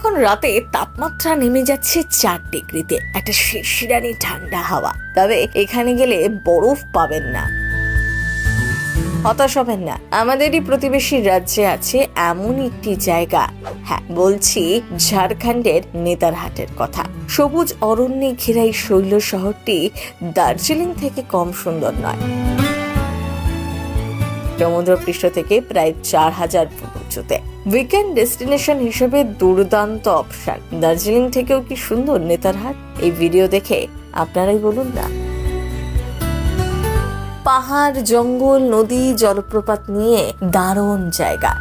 এখন রাতে তাপমাত্রা নেমে যাচ্ছে চার ডিগ্রিতে। একটা শিরশিরানি ঠান্ডা হাওয়া। তবে এখানে গেলে বরফ পাবেন না। হতাশ হবেন না। আমাদেরই প্রতিবেশী রাজ্যে আছে এমন একটি জায়গা। হ্যাঁ বলছি ঝাড়খণ্ডের নেতারহাটের কথা। সবুজ অরণ্যে ঘেরাই শৈল শহরটি দার্জিলিং থেকে কম সুন্দর নয়। সমুদ্রপৃষ্ঠ থেকে প্রায় চার হাজার ফুট। উঁচুতে উইকেন্ড ডেস্টিনেশন হিসেবে দুর্দান্ত অপশন দার্জিলিং থেকেও কি সুন্দর নেতারহাট এই ভিডিও দেখে আপনারাই বলুন না। পাহাড়, জঙ্গল, নদী, জলপ্রপাত নিয়ে দারুণ জায়গা।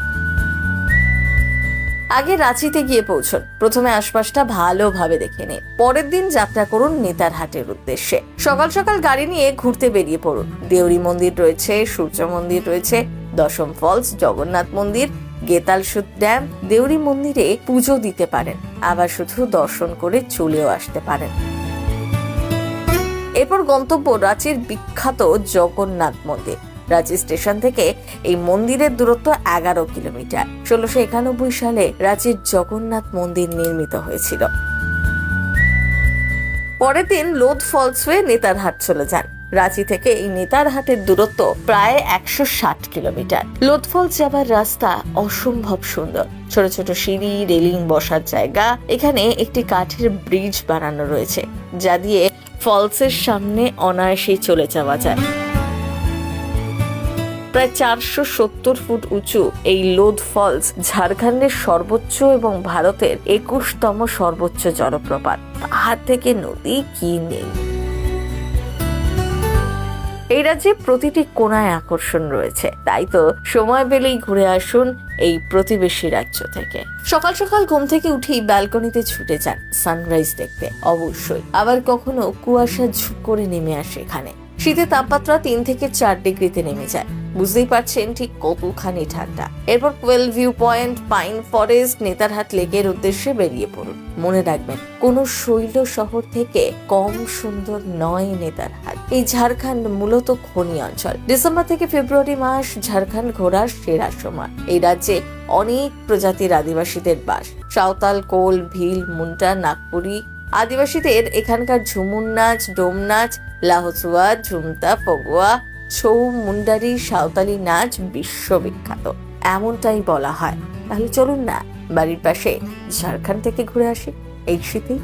আগে রাঁচিতে গিয়ে পৌঁছন। প্রথমে আশপাশটা ভালোভাবে দেখে নিন। পরের দিন যাত্রা করুন নেতারহাটের উদ্দেশ্যে। সকাল সকাল গাড়ি নিয়ে ঘুরতে বেরিয়ে পড়ুন। দেউরি মন্দির রয়েছে, সূর্য মন্দির রয়েছে, দশম ফলস জগন্নাথ মন্দির গেতালসুদ ড্যাম দেউরি মন্দিরে পুজো দিতে পারেন, আবার শুধু দর্শন করে চলেও আসতে পারেন। এরপর গন্তব্য রাঁচির বিখ্যাত জগন্নাথ মন্দির। রাঁচি স্টেশন থেকে এই মন্দিরের দূরত্ব এগারো কিলোমিটার। ষোলোশো একানব্বই সালে রাঁচির জগন্নাথ মন্দির নির্মিত হয়েছিল। পরের দিন লোদ ফলস হয়ে নেতারহাট চলে যান। রাঁচি থেকে এই নেতার নেতারহাটের দূরত্ব প্রায় একশো ষাট কিলোমিটার। লোদ ফলস যাবার রাস্তা অসম্ভব সুন্দর। ছোট ছোট সিঁড়ি, রেলিং বসার জায়গা, এখানে একটি কাঠের ব্রিজ বানানো রয়েছে, যা দিয়ে ফলসের সামনে অনায়াসেই চলে যাওয়া যায়। প্রায় চারশো সত্তর ফুট উঁচু এই লোদ ফলস ঝাড়খণ্ডের সর্বোচ্চ এবং ভারতের একুশতম সর্বোচ্চ জলপ্রপাত। পাহাড় থেকে নদী কি নেই? এই রাজ্যে প্রতিটি কোনায় আকর্ষণ রয়েছে। তাই তো সময় পেলেই ঘুরে আসুন এই প্রতিবেশী রাজ্য থেকে। সকাল সকাল ঘুম থেকে উঠেই ব্যালকনিতে ছুটে যান সানরাইজ দেখতে, অবশ্যই। আবার কখনো কুয়াশা ঝুঁক করে নেমে আসে এখানে। শীতের তাপমাত্রা তিন থেকে চার ডিগ্রিতে নেমে যায়। বুঝতেই পারছেন ঠিক কতখানি ঠান্ডা। এরপর Koel view point, pine forest, Netarhat লেকের উদ্দেশ্যে বেরিয়ে পড়ুন। মনে রাখবেন, কোন শৈল শহর থেকে কম সুন্দর নয় নেতারহাট। এই ঝাড়খণ্ড মূলত খনি অঞ্চল। ডিসেম্বর থেকে ফেব্রুয়ারি মাস ঝাড়খণ্ড ঘোরার সেরা সময়। এই রাজ্যে অনেক প্রজাতির আদিবাসীদের বাস। সাঁওতাল, কোল, ভিল, মুন্টা, নাগপুরি আদিবাসীদের এখানকার ঝুমুর নাচ, ডোম নাচ লাহচুয়া ঝুমতা ফগুয়া ছৌ, মুন্ডারি, সাঁওতালি নাচ বিশ্ববিখ্যাত। এমনটাই বলা হয়। তাহলে চলুন না, বাড়ির পাশে ঝাড়খণ্ড থেকে ঘুরে আসি। এই শীতেই